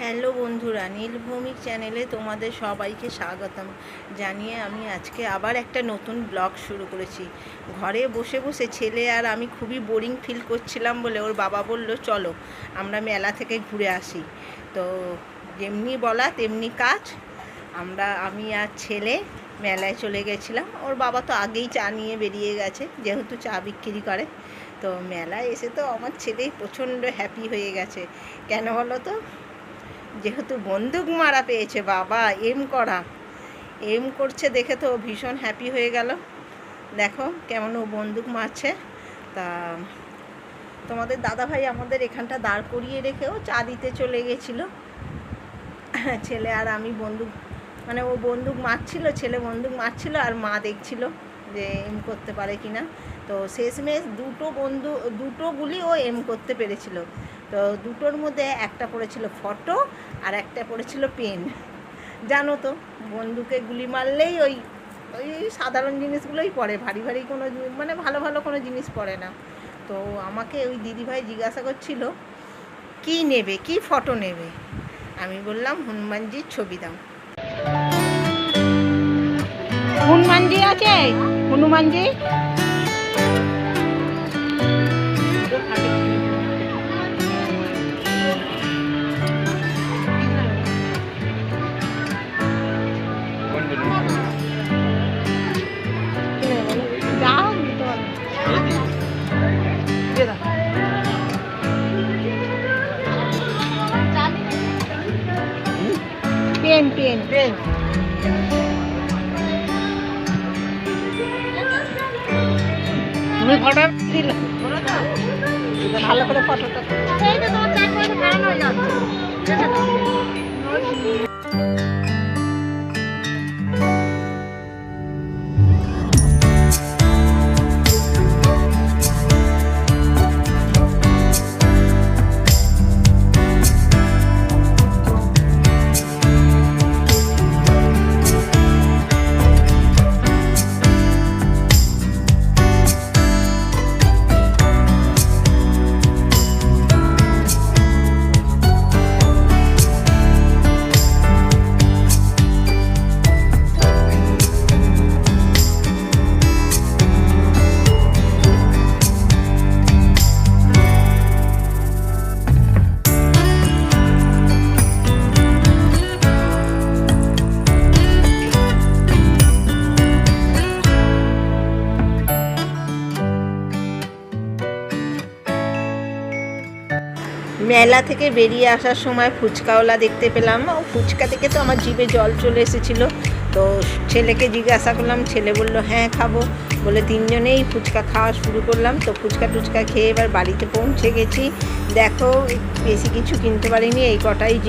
Hello বন্ধুরা, নীলভূমি চ্যানেলে তোমাদের সবাইকে স্বাগতম। জানিয়ে আমি আজকে আবার একটা নতুন ব্লগ শুরু করেছি। ঘরে বসে বসে ছেলে আর আমি খুবই বোরিং ফিল করছিলাম বলে ওর বাবা বলল, চলো, আমরা মেলা থেকে ঘুরে আসি। তো যেমনি বলা তেমনি কাজ, আমরা, আমি আর ছেলে মেলায় চলে গেছিলাম। ওর বাবা তো আগেই চা নিয়ে বেরিয়ে গেছে, যেহেতু চা বিক্রি করে। তো মেলায় এসে তো আমার ছেলেই প্রচণ্ড হ্যাপি হয়ে গেছে। কেন বলো তো? যেহেতু বন্দুক মারা পেয়েছে, বাবা এম করা। এম করছে দেখে তো ভীষণ হ্যাপি হয়ে গেল। দেখো কেমন ও বন্দুক মারছে। তা, তোমাদের দাদাভাই আমাদের এখানটা দাঁড় করিয়ে রেখেও চা দিতে চলে গেছিল। ছেলে আর আমি বন্দুক মানে ও বন্দুক মারছিল, ছেলে বন্দুক মারছিল আর মা দেখছিল যে এম করতে পারে কি না তো শেষমেশ দুটো বন্ধু, দুটো গুলি ও এম করতে পেরেছিল। তো দুটোর মধ্যে একটা পড়েছিল ফটো আর একটা পড়েছিল পেন জানো তো বন্দুকে গুলি মারলেই ওই ওই সাধারণ জিনিসগুলোই পড়ে, ভারী ভারী কোনো মানে ভালো ভালো কোনো জিনিস পড়ে না। তো আমাকে ওই দিদিভাই জিজ্ঞাসা করছিল, কি নেবে, কি ফটো নেবে? আমি বললাম, হনুমানজির ছবি দাও। হনুমানজি আছে? হনুমানজি? Bien, bien. তুমি ফটো? দিলে ভালো করে ফটোটা মেলা থেকে বেরিয়ে আসার সময় ফুচকাওয়ালা দেখতে পেলাম। ও ফুচকা থেকে তো আমার জিভে জল চলে এসেছিল। তো ছেলেকে জিজ্ঞাসা করলাম, ছেলে বলল হ্যাঁ খাব। বলে, তিনজনেই ফুচকা খাওয়া শুরু করলাম। তো ফুচকা টুচকা খেয়ে এবার বাড়িতে পৌঁছে গেছি। দেখো, বেশি কিছু কিনতে পারিনি, এই কটাই